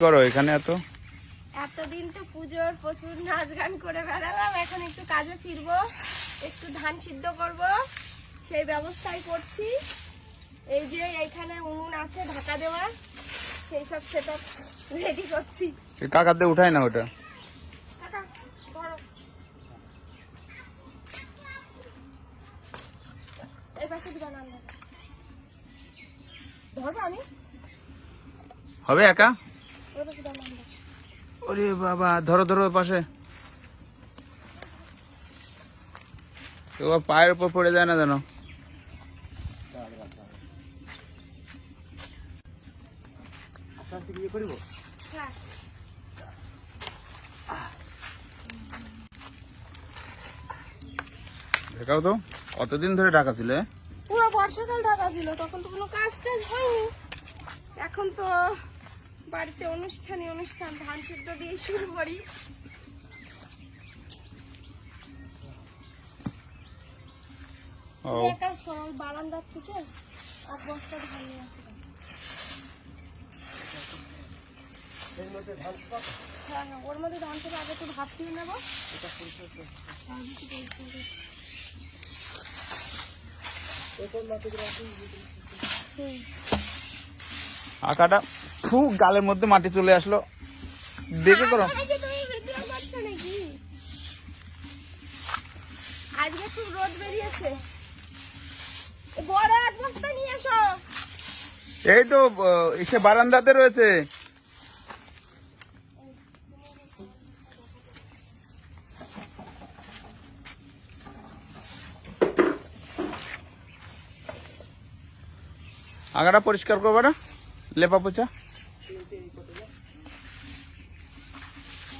করো এখানে এত? এতদিন তো পুজোর প্রচুর নাচ গান করে বেড়ালাম এখন একটু কাজে ফিরবো একটু ধান সিদ্ধ করব সেই ব্যবস্থাই করছি। এই যে এইখানে উনুন আছে ঢাকা দেওয়া সেই সব সেটা রেডি করছি। কাকাতে উঠায় না ওটা? হবে একা? ওরে বাবা, ধরো ধরো পাশে। পায়ের উপর পড়ে যায় না হ্যাঁ দেখাও তো, কতদিন ধরে ঢাকা ছিল? পুরো বর্ষাকাল ঢাকা ছিল, তখন তো কোনো কাজ টাজ হয়নি। এখন তো বাড়িতে অনুষ্ঠানে অনুষ্ঠান ধান সিদ্ধ দিয়ে শুরু করি। বারান্দার থেকে এক বস্তা ধান নিয়ে আসো। হ্যাঁ হ্যাঁ ওর মধ্যে ধান থেকে আগে একটু ভাত দিয়ে নেব। হ্যাঁ। আঁকাটা? ফু গালের মধ্যে মাটি চলে আসলো। দেখে করো। আজকে নাকি তুমি ভিডিও করছ নাকি? আজকে খুব রোদ বেরিয়েছে। বড় এক বস্তা নিয়ে এসো। এই তো এসে বারান্দাতে রয়েছে। আগাটা পরিষ্কার করবে না? লেপা পোছা হুম বাবু তো করব না, সে হাঁড়ি টাড়ি বের করতে হবে এখনও। তিনটে না এক বস্তা নিয়ে আসো ছোট না থাক, বড় এক বস্তা নিয়ে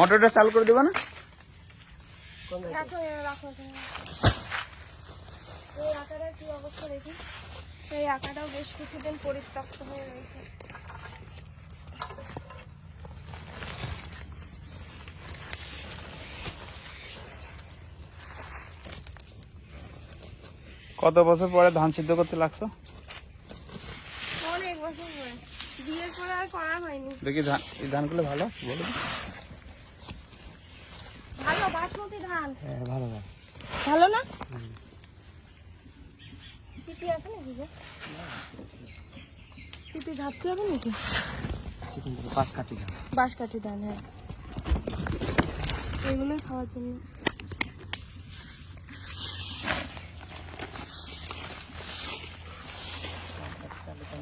মোটরটা চালু করে দেবো না? রাখো, এ রাখো এখানে। এই আকারের কি অবস্থা দেখি এই আকাটাও বেশ কিছুদিন পরিত্যক্ত হয়ে রয়েছে কত বছর পরে ধান সিদ্ধ করতে লাগছো? অনেক বছর পরে। বিয়ের পরে আর করা হয়নি। দেখি ধান এই ধানগুলো ভালো বলো তো। ভালো বাসমতি ধান হ্যাঁ ভালো ভালো ভালো না? চিঠি আছে নাকি? চিঠি ঝাপতে হবে নাকি? পাঁচ কাটি বাঁশকাঠি ধান হ্যাঁ। এগুলোই খাওয়ার জন্য।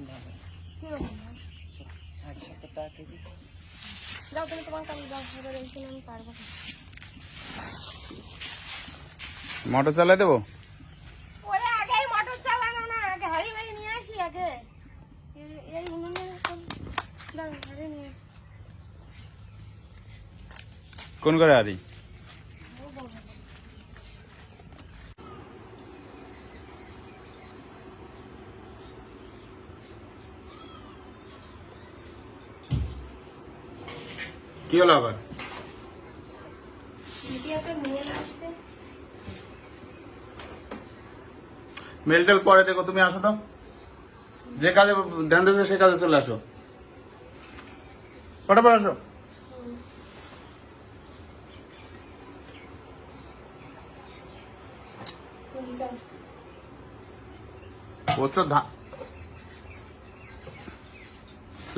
ধান? যাও তুমি তোমার কাছে যাও এবার এইখানে আমি পারব না। মোটর চালাই দেবো ওরে আগেই মোটর চালানো না আগে হাড়ি বাড়ি নিয়ে আসি আগে এই- এই উনুনে এখন দাঁড়া হাড়ি নিয়ে আসি কোন করে আরি কি হলো আবার? মেলটেল পরে দেখো, তুমি আসো তো। যে কাজে ধ্যান দিয়েছে, সে কাজে চলে আসো। ফটাফট আসো।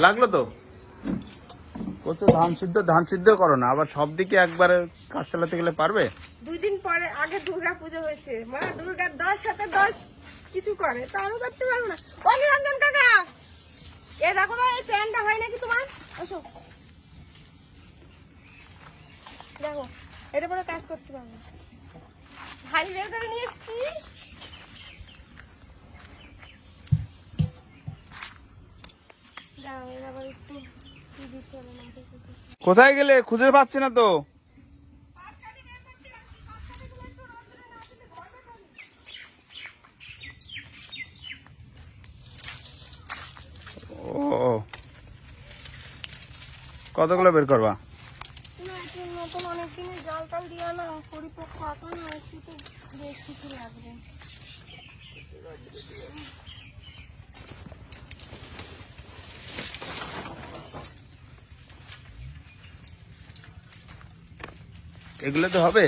লাগল তো? প্রচুর ধান সিদ্ধ ধান সিদ্ধ করো না। আবার সব দিকে একবারে কাজ চালাতে গেলে পারবে? দুদিন পরে আগে দুর্গা পুজো হয়েছে। মা, দুর্গা দশ সাথে দশ কিছু করে, তা আমি করতে পারব না। অনিরঞ্জন কাকা! এ দেখো তো, এই প্যান্টটা হয় নাকি তোমার? আসো। দেখো, এটা পরে কাজ করতে পারব ভারী বের করে নিয়ে এসছি। কোথায় গেলে? খুঁজে পাচ্ছি না তো। বেশ বের করবা? এগুলো তো হবে?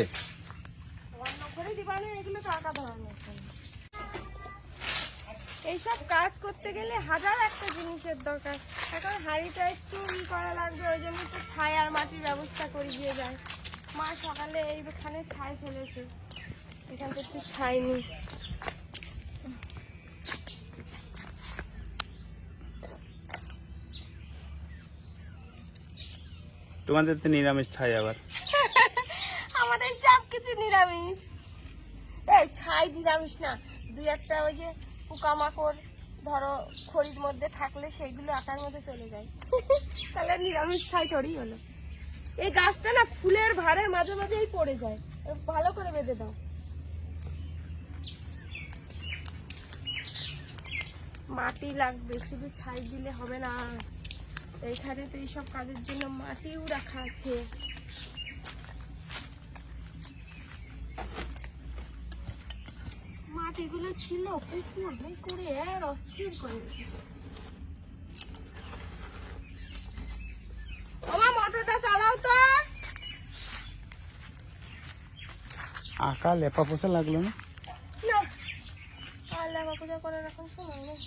কাজ করতে গেলে হাজার একটা জিনিসের দরকার। এখন হাঁড়িটা একটু ই করা লাগবে ওই জন্য তো ছাই আর মাটির ব্যবস্থা করে দিয়ে যায়। মা সকালে এইখানে ছাই ফেলেছে। এখানটা একটু ছাই নি তোমাদের তো নিরামিষ ছাই আবার। আমাদের সব কিছু নিরামিষ। এই ছাই নিরামিষ না দুই একটা ওই যে পোকামাকড়। ধরো খড়ির মধ্যে থাকলে সেইগুলো আটার মধ্যে চলে যায়। তাহলে নিরামিষ ছাই থরি হলো। এই গাছটা না ফুলের ভারে মাঝে মাঝেই পড়ে যায়। ভালো করে বেঁধে দাও। মাটি লাগবে, শুধু ছাই দিলে হবে না। এইখানে তো এইসব কাজের জন্য মাটিও রাখা আছে। মাটিগুলো ছিল পুকুর আর অস্থির করে। ওমা মোটরটা চালাও তো। আঁকা লেপা পোষা লাগল না? না আর পূজা করার এখন সময় নেই।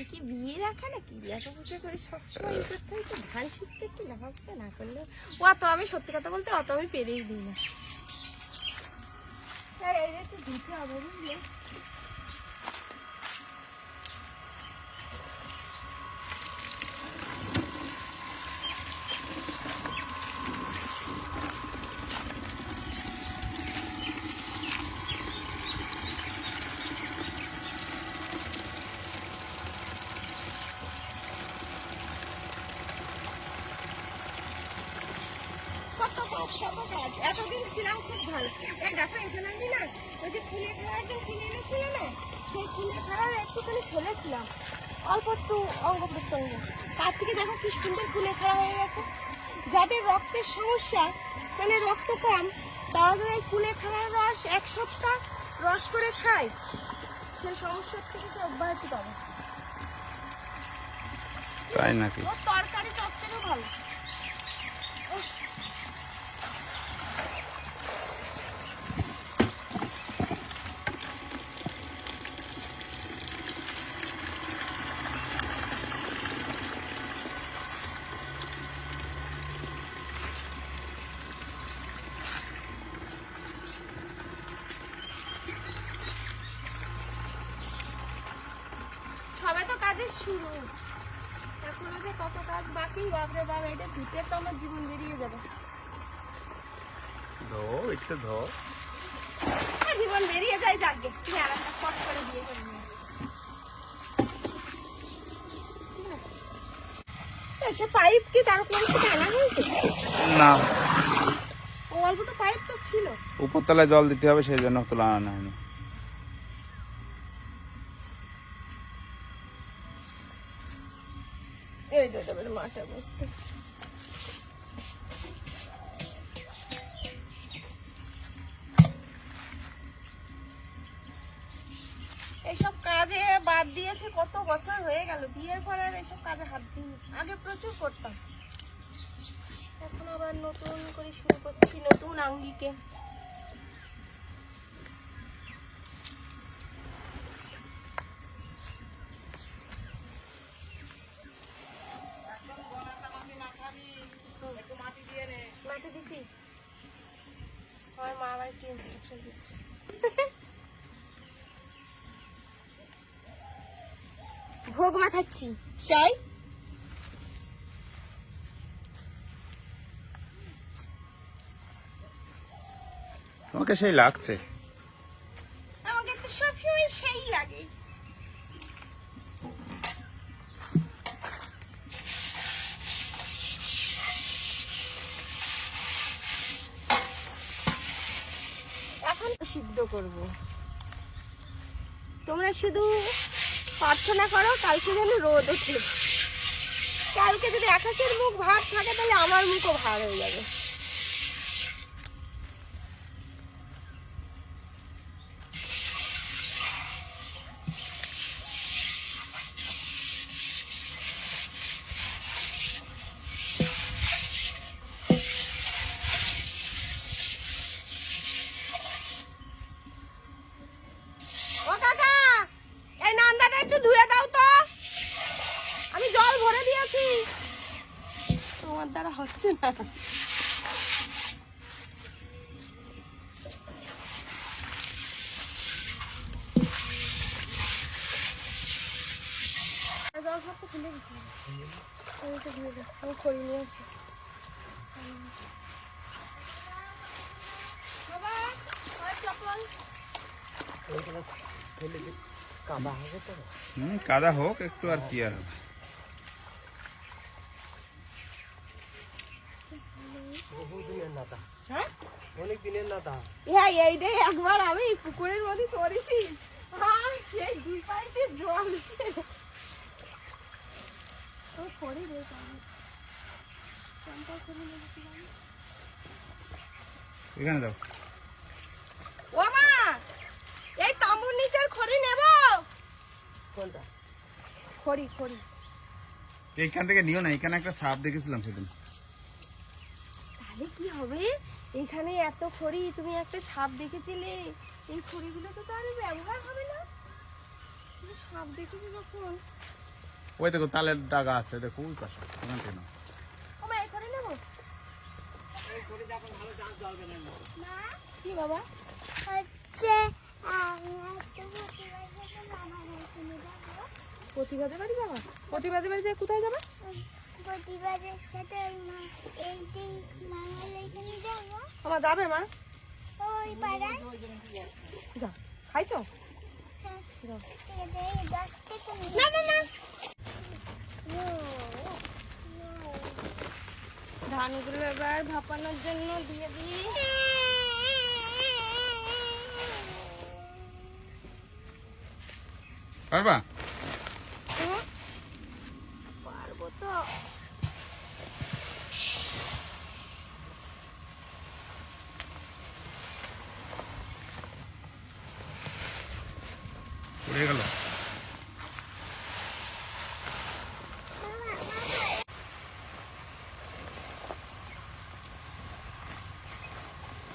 এ কি বিয়ে রাখা নাকি? লেখা পূজা করে সবসময় এই করতে হয় তো ধান শিখতে একটু লেখা না করলে ও অত আমি সত্যি কথা বলতে অত আমি পেরেই দিই না। এই, এই একটু দিতে হবে বুঝলে কত কাজ কত কাজ এতদিন ছিলাম খুব ভালো এই দেখো এখানে আমি না ওই যে ফুলের খাড়া একদম কিনে এনেছিল না? সেই ফুলের খাড়া একটুখানি ফেলেছিলাম অল্প একটু অঙ্গ প্রত্যঙ্গ তার থেকে দেখো কি সুন্দর ফুলের হয়ে গেছে। যাদের রক্তের সমস্যা মানে রক্ত কম তারা যদি এই ফুলের খাড়ার রস এক সপ্তাহ রস করে খায় সেই সমস্যার থেকে তো অব্যাহতি পাবে। তাই নাকি? তরকারি চচ্চড়িও ভালো উফ, সবে তো কাজের শুরু। এখনও যে কত কাজ বাকি? বাপরে বাপ এটা ধুতে তো আমার জীবন বেরিয়ে যাবে। ধো একটু ধো এ, জীবন বেরিয়ে যায় যাকে তুমি আর একটা ফট করে দিয়ে? এ, সে পাইপ কি তার উপরে আনা হয়েছে? না। ও অল্প তো পাইপ তো ছিল। উপরতলায় জল দিতে হবে সেই জন্য তোলা আনা হয়নি এই তো তবে মাঠে এইসব কাজে বাদ দিয়েছে কত বছর হয়ে গেল, বিয়ের পর আর এইসব কাজে হাত দিইনি। আগে প্রচুর করতাম। এখন আবার নতুন করে শুরু করছি নতুন আঙ্গিকে। ভোগ মাখাচ্ছি। চাই? তোমাকে সেই লাগছে। আমাকে তো সবসময় সেই লাগে। করব। তোমরা শুধু প্রার্থনা করো, কালকে যেন রোদ ওঠে। কালকে যদি আকাশের মুখ ভার থাকে, তাহলে আমার মুখও ভার হয়ে যাবে। জল সব তো খুলে দিচ্ছি আমি তো ধুয়ে দিই আমি করি নিয়ে আসি কাদা হোক, একটু আর কি আর হবে। হ্যাঁ একবার আমি পুকুরের মধ্যে পড়েছি। সেই দুই পাইতে জল উঠছে ও পড়ে রে তাহলে। কোনটা করে নেব কি জানি? এখানে দাও। ও মা এই তাম্বুর নিচের খড়ি নেব। কোনটা? খড়ি খড়ি। এইখান থেকে নিও না এখানে একটা সাপ দেখেছিলাম সেদিন। তাহলে কি হবে? এখানে এত খড়ি তুমি একটা সাপ দেখেছিলে। এই খড়িগুলো তো তাহলে ব্যবহার হবে না। তুমি সাপ দেখেছি যখন? ওই দেখো তালের ডাগা আছে দেখো ওই পাশে ওখান থেকে কি বাবা? হচ্ছে প্রতিবাদের বাড়ি যাবা? প্রতিবাদের কোথায় যাবা? প্রতিবাদের সাথে এই যে মামার এখানে যাব। আমার যাবে মা? ওই পাড়ায়। যা খাইছো? হ্যাঁ, না না না. ধানগুলো এবার ভাপানোর জন্য দিয়ে দিই। পারবা হুম? পারব তো পড়ে গেল এখন ধানগুলো খুব ভালো থাকে হুম এগুলো তো খাবারই Momo, ও বাবা, মোমো করে দাও। No, no, no, no. ওমা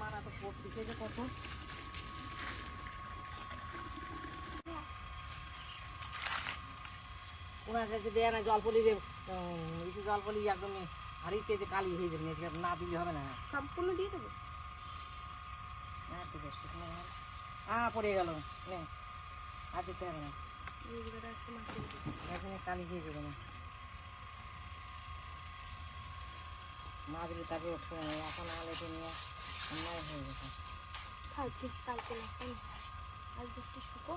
ধান মারা তো পড়তেছে যে কত? ওনার কাছে দেয় না একদম হারিতে যে কালি হয়ে যাবে না দিলে হবে না। সম্পূর্ণ দিয়ে দেবো। হ্যাঁ ঠিক আছে হ্যাঁ পড়ে গেল। আর দিতে হবে না। এইগুলো একটু মাখিয়ে দিই। এখানে কালি হয়ে যাবে না। তারপরে এখন আলে নিয়ে থাক কালকে না আজ বৃষ্টি শুকো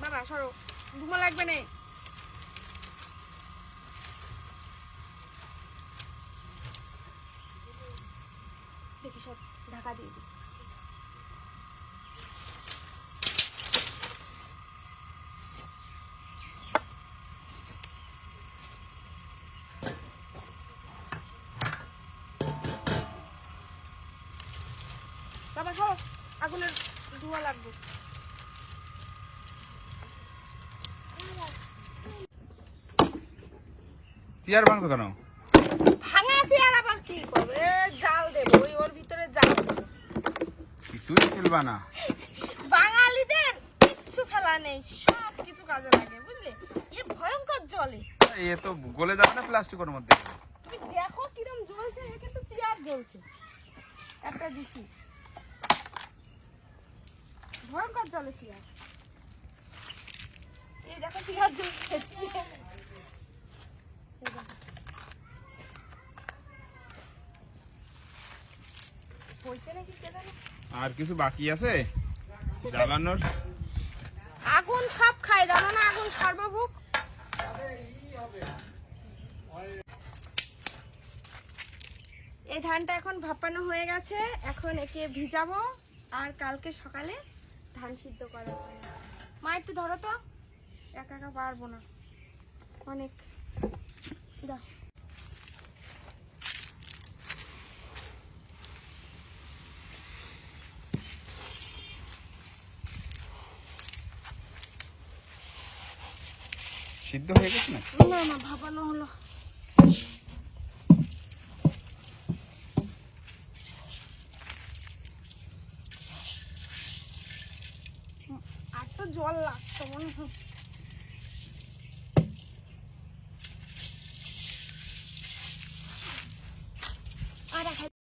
বাবা সরো। ধুমো লাগবে না। দেখি সব ঢাকা দিয়ে দিই বাবা আগুনের ধোঁয়া লাগবে। চেয়ার ভাঙছো কেন? ভাঙা চেয়ার আবার কি করবে? জাল দেবো ওই ওর কিছুই ফেলবা না। বাঙালিদের কিচ্ছু ফেলা নেই সব কিছু কাজে লাগে বুঝলে? এ ভয়ঙ্কর জলে। এ তো গলে যাবে না প্লাস্টিকের মধ্যে। তুমি দেখো কিরম জ্বলছে এ কিন্তু চেয়ার জ্বলছে। একটা দিছি। ভয়ঙ্কর জলে চেয়ার। এই দেখো চেয়ার জ্বলছে এই দেখো। হয়েছে নাকি কে জানে? আর কিছু বাকি আছে? জ্বালানোর? আগুন সব খায়, জানো না? আগুন সর্বভূক এই ধানটা এখন ভাপানো হয়ে গেছে। এখন একে ভিজাবো। আর কালকে সকালে ধান সিদ্ধ করা মা, একটু ধরো তো। একা একা পারব না। অনেক। দাও। সিদ্ধ হয়ে গেছে না না না ভাপানো হলো।